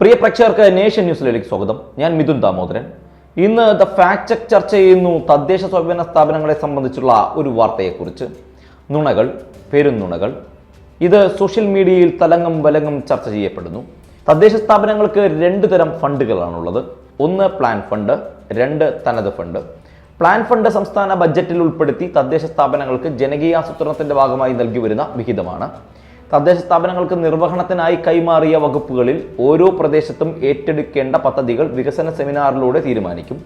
പ്രിയ പ്രേക്ഷകർക്ക് നേഷൻ ന്യൂസിലേക്ക് സ്വാഗതം. ഞാൻ മിഥുൻ ദാമോദരൻ. ഇന്ന് ദ ഫാക്ട് ചെക്ക് ചർച്ച ചെയ്യുന്നു തദ്ദേശ സ്വയംഭരണ സ്ഥാപനങ്ങളെ സംബന്ധിച്ചുള്ള ഒരു വാർത്തയെക്കുറിച്ച്. നുണകൾ പെരുന്നുണകൾ. ഇത് സോഷ്യൽ മീഡിയയിൽ തലങ്ങും വലങ്ങും ചർച്ച ചെയ്യപ്പെടുന്നു. തദ്ദേശ സ്ഥാപനങ്ങൾക്ക് രണ്ട് തരം ഫണ്ടുകളാണുള്ളത്. ഒന്ന് പ്ലാൻ ഫണ്ട് രണ്ട് തനത് ഫണ്ട് പ്ലാൻ ഫണ്ട് സംസ്ഥാന ബജറ്റിൽ ഉൾപ്പെടുത്തി തദ്ദേശ സ്ഥാപനങ്ങൾക്ക് ജനകീയ ആസൂത്രണത്തിന്റെ ഭാഗമായി നൽകി വരുന്ന വിഹിതമാണ്. തദ്ദേശ സ്ഥാപനങ്ങൾക്ക് നിർവഹണത്തിനായി കൈമാറിയ വകുപ്പുകളിൽ ഓരോ പ്രദേശത്തും ഏറ്റെടുക്കേണ്ട പദ്ധതികൾ വികസന സെമിനാറിലൂടെ തീരുമാനിക്കും.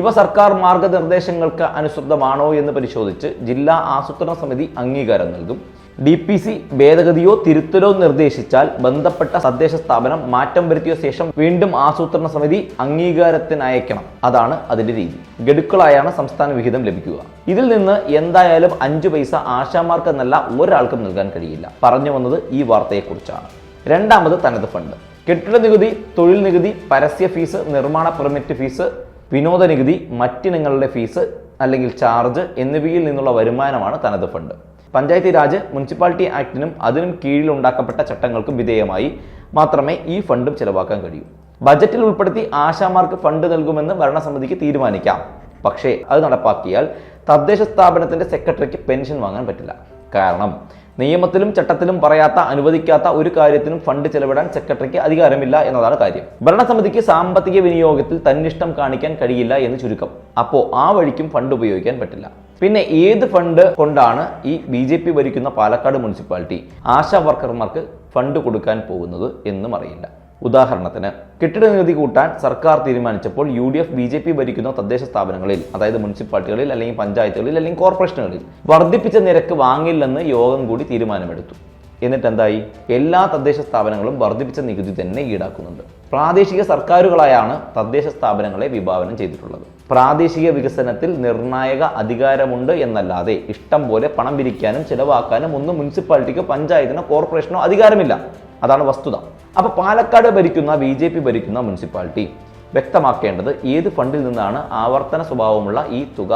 ഇവ സർക്കാർ മാർഗനിർദ്ദേശങ്ങൾക്ക് അനുസൃതമാണോ എന്ന് പരിശോധിച്ച് ജില്ലാ ആസൂത്രണ സമിതി അംഗീകാരം നൽകും. ഡി പി സി ഭേദഗതിയോ തിരുത്തലോ നിർദ്ദേശിച്ചാൽ ബന്ധപ്പെട്ട തദ്ദേശ സ്ഥാപനം മാറ്റം വരുത്തിയ ശേഷം വീണ്ടും ആസൂത്രണ സമിതി അംഗീകാരത്തിന് അയക്കണം അതാണ് അതിന്റെ രീതി. ഗഡുക്കളായാണ് സംസ്ഥാന വിഹിതം ലഭിക്കുക. ഇതിൽ നിന്ന് എന്തായാലും അഞ്ചു പൈസ ആശാമാർക്ക് എന്നല്ല ഒരാൾക്കും നൽകാൻ കഴിയില്ല. പറഞ്ഞു വന്നത് ഈ വാർത്തയെക്കുറിച്ചാണ്. രണ്ടാമത് തനത് ഫണ്ട്. കെട്ടിട നികുതി തൊഴിൽ നികുതി പരസ്യ ഫീസ് നിർമ്മാണ പെർമിറ്റ് ഫീസ് വിനോദ നികുതി മറ്റിനങ്ങളുടെ ഫീസ് അല്ലെങ്കിൽ ചാർജ് എന്നിവയിൽ നിന്നുള്ള വരുമാനമാണ് തനത് ഫണ്ട്. പഞ്ചായത്തി രാജ് മുനിസിപ്പാലിറ്റി ആക്ടിനും അതിനും കീഴിൽ ഉണ്ടാക്കപ്പെട്ട ചട്ടങ്ങൾക്കും വിധേയമായി. മാത്രമേ ഈ ഫണ്ടും ചെലവാക്കാൻ കഴിയൂ. ബജറ്റിൽ ഉൾപ്പെടുത്തി ആശാമാർക്ക് ഫണ്ട് നൽകുമെന്ന് ഭരണസമിതിക്ക് തീരുമാനിക്കാം. പക്ഷേ അത് നടപ്പാക്കിയാൽ തദ്ദേശ സ്ഥാപനത്തിന്റെ സെക്രട്ടറിക്ക് പെൻഷൻ വാങ്ങാൻ പറ്റില്ല. കാരണം നിയമത്തിലും ചട്ടത്തിലും പറയാത്ത അനുവദിക്കാത്ത ഒരു കാര്യത്തിനും ഫണ്ട് ചെലവിടാൻ സെക്രട്ടറിക്ക് അധികാരമില്ല എന്നതാണ് കാര്യം. ഭരണസമിതിക്ക് സാമ്പത്തിക വിനിയോഗത്തിൽ തന്നിഷ്ടം കാണിക്കാൻ കഴിയില്ല എന്ന് ചുരുക്കം. അപ്പോൾ ആ വഴിക്കും ഫണ്ട് ഉപയോഗിക്കാൻ പറ്റില്ല. പിന്നെ ഏത് ഫണ്ട് കൊണ്ടാണ് ഈ ബി ജെ പി ഭരിക്കുന്ന പാലക്കാട് മുനിസിപ്പാലിറ്റി ആശാ വർക്കർമാർക്ക് ഫണ്ട് കൊടുക്കാൻ പോകുന്നത് എന്നും അറിയില്ല. ഉദാഹരണത്തിന് കെട്ടിട നികുതി കൂട്ടാൻ സർക്കാർ തീരുമാനിച്ചപ്പോൾ U D F B J P ഭരിക്കുന്ന തദ്ദേശ സ്ഥാപനങ്ങളിൽ അതായത് മുനിസിപ്പാലിറ്റികളിൽ അല്ലെങ്കിൽ പഞ്ചായത്തുകളിൽ അല്ലെങ്കിൽ കോർപ്പറേഷനുകളിൽ വർദ്ധിപ്പിച്ച നിരക്ക് വാങ്ങില്ലെന്ന് യോഗം കൂടി തീരുമാനമെടുത്തു. എന്നിട്ട് എന്തായി എല്ലാ തദ്ദേശ സ്ഥാപനങ്ങളും വർദ്ധിപ്പിച്ച നികുതി തന്നെ ഈടാക്കുന്നുണ്ട്. പ്രാദേശിക സർക്കാരുകളായാണ് തദ്ദേശ സ്ഥാപനങ്ങളെ വിഭാവനം ചെയ്തിട്ടുള്ളത്. പ്രാദേശിക വികസനത്തിൽ നിർണായക അധികാരമുണ്ട് എന്നല്ലാതെ ഇഷ്ടം പോലെ പണം പിരിക്കാനും ചിലവാക്കാനും ഒന്നും മുനിസിപ്പാലിറ്റിക്കോ പഞ്ചായത്തിനോ കോർപ്പറേഷനോ അധികാരമില്ല. അതാണ് വസ്തുത. അപ്പൊ പാലക്കാട് ഭരിക്കുന്ന ബി ജെ പി ഭരിക്കുന്ന മുനിസിപ്പാലിറ്റി വ്യക്തമാക്കേണ്ടത് ഏത് ഫണ്ടിൽ നിന്നാണ് ആവർത്തന സ്വഭാവമുള്ള ഈ തുക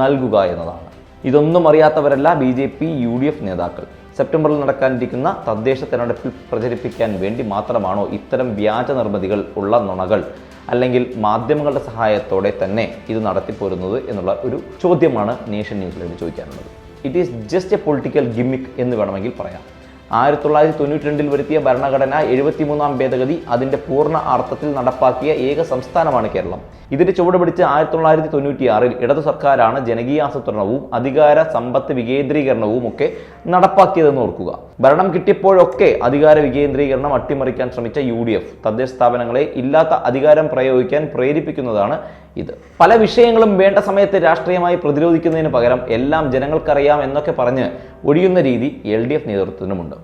നൽകുക എന്നതാണ്. ഇതൊന്നും അറിയാത്തവരല്ല B J P U D F നേതാക്കൾ. സെപ്റ്റംബറിൽ നടക്കാനിരിക്കുന്ന തദ്ദേശ തെരഞ്ഞെടുപ്പിൽ പ്രചരിപ്പിക്കാൻ വേണ്ടി മാത്രമാണോ ഇത്തരം വ്യാജ നിർമ്മിതികൾ ഉള്ള നുണകൾ? അല്ലെങ്കിൽ മാധ്യമങ്ങളുടെ സഹായത്തോടെ തന്നെ ഇത് നടത്തിപ്പോരുന്നത് എന്നുള്ള ഒരു ചോദ്യമാണ് നേഷൻ ന്യൂസിലേക്ക് ചോദിക്കാനുള്ളത്. It is just a political gimmick എന്ന് വേണമെങ്കിൽ പറയാം. ആയിരത്തി തൊള്ളായിരത്തി തൊണ്ണൂറ്റി രണ്ടിൽ വരുത്തിയ ഭരണഘടന എഴുപത്തിമൂന്നാം ഭേദഗതി അതിന്റെ പൂർണ അർത്ഥത്തിൽ നടപ്പാക്കിയ ഏക സംസ്ഥാനമാണ് കേരളം. ഇതിന്റെ ചുവടുപിടിച്ച് ആയിരത്തി തൊള്ളായിരത്തി തൊണ്ണൂറ്റിയാറിൽ ഇടതു സർക്കാരാണ് ജനകീയാസൂത്രണവും അധികാര സമ്പത്ത് വികേന്ദ്രീകരണവും ഒക്കെ നടപ്പാക്കിയതെന്ന് ഓർക്കുക. ഭരണം കിട്ടിയപ്പോഴൊക്കെ അധികാര വികേന്ദ്രീകരണം അട്ടിമറിക്കാൻ ശ്രമിച്ച യു ഡി എഫ്. തദ്ദേശ സ്ഥാപനങ്ങളെ ഇല്ലാത്ത അധികാരം പ്രയോഗിക്കാൻ പ്രേരിപ്പിക്കുന്നതാണ് ഇത്. പല വിഷയങ്ങളും വേണ്ട സമയത്ത് രാഷ്ട്രീയമായി പ്രതിരോധിക്കുന്നതിന് പകരം എല്ലാം ജനങ്ങൾക്കറിയാം എന്നൊക്കെ പറഞ്ഞ് ഒഴിയുന്ന രീതി എൽ ഡി എഫ് നേതൃത്വത്തിനുമുണ്ട്.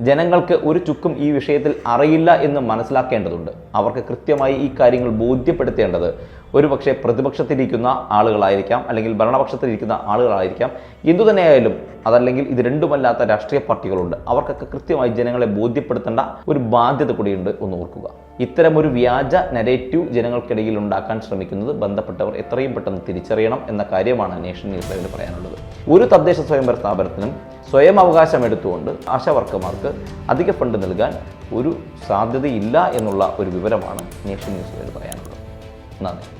ജനങ്ങൾക്ക് ഒരു ചുക്കും ഈ വിഷയത്തിൽ അറിയില്ല എന്ന് മനസ്സിലാക്കേണ്ടതുണ്ട്. അവർക്ക് കൃത്യമായി ഈ കാര്യങ്ങൾ ബോധ്യപ്പെടുത്തേണ്ടത് ഒരുപക്ഷെ പ്രതിപക്ഷത്തിരിക്കുന്ന ആളുകളായിരിക്കാം അല്ലെങ്കിൽ ഭരണപക്ഷത്തിരിക്കുന്ന ആളുകളായിരിക്കാം. എന്തു തന്നെയായാലും അതല്ലെങ്കിൽ ഇത് രണ്ടുമല്ലാത്ത രാഷ്ട്രീയ പാർട്ടികളുണ്ട്. അവർക്കൊക്കെ കൃത്യമായി ജനങ്ങളെ ബോധ്യപ്പെടുത്തേണ്ട ഒരു ബാധ്യത കൂടിയുണ്ട് എന്ന് ഓർക്കുക. ഇത്തരമൊരു ഒരു വ്യാജ നരേറ്റീവ് ജനങ്ങൾക്കിടയിൽ ഉണ്ടാക്കാൻ ശ്രമിക്കുന്നത് ബന്ധപ്പെട്ടവർ എത്രയും പെട്ടെന്ന് തിരിച്ചറിയണം എന്ന കാര്യമാണ് നേഷൻ ന്യൂസ് ലൈവിന് പറയാനുള്ളത്. ഒരു തദ്ദേശ സ്വയംഭരണ സ്ഥാപനത്തിനും സ്വയം അവകാശം എടുത്തുകൊണ്ട് ആശാവർക്കർമാർക്ക് അധിക ഫണ്ട് നൽകാൻ ഒരു സാധ്യതയില്ല എന്നുള്ള ഒരു വിവരമാണ് നേഷൻ ന്യൂസ് ലൈവിൽ പറയാനുള്ളത്. നന്ദി.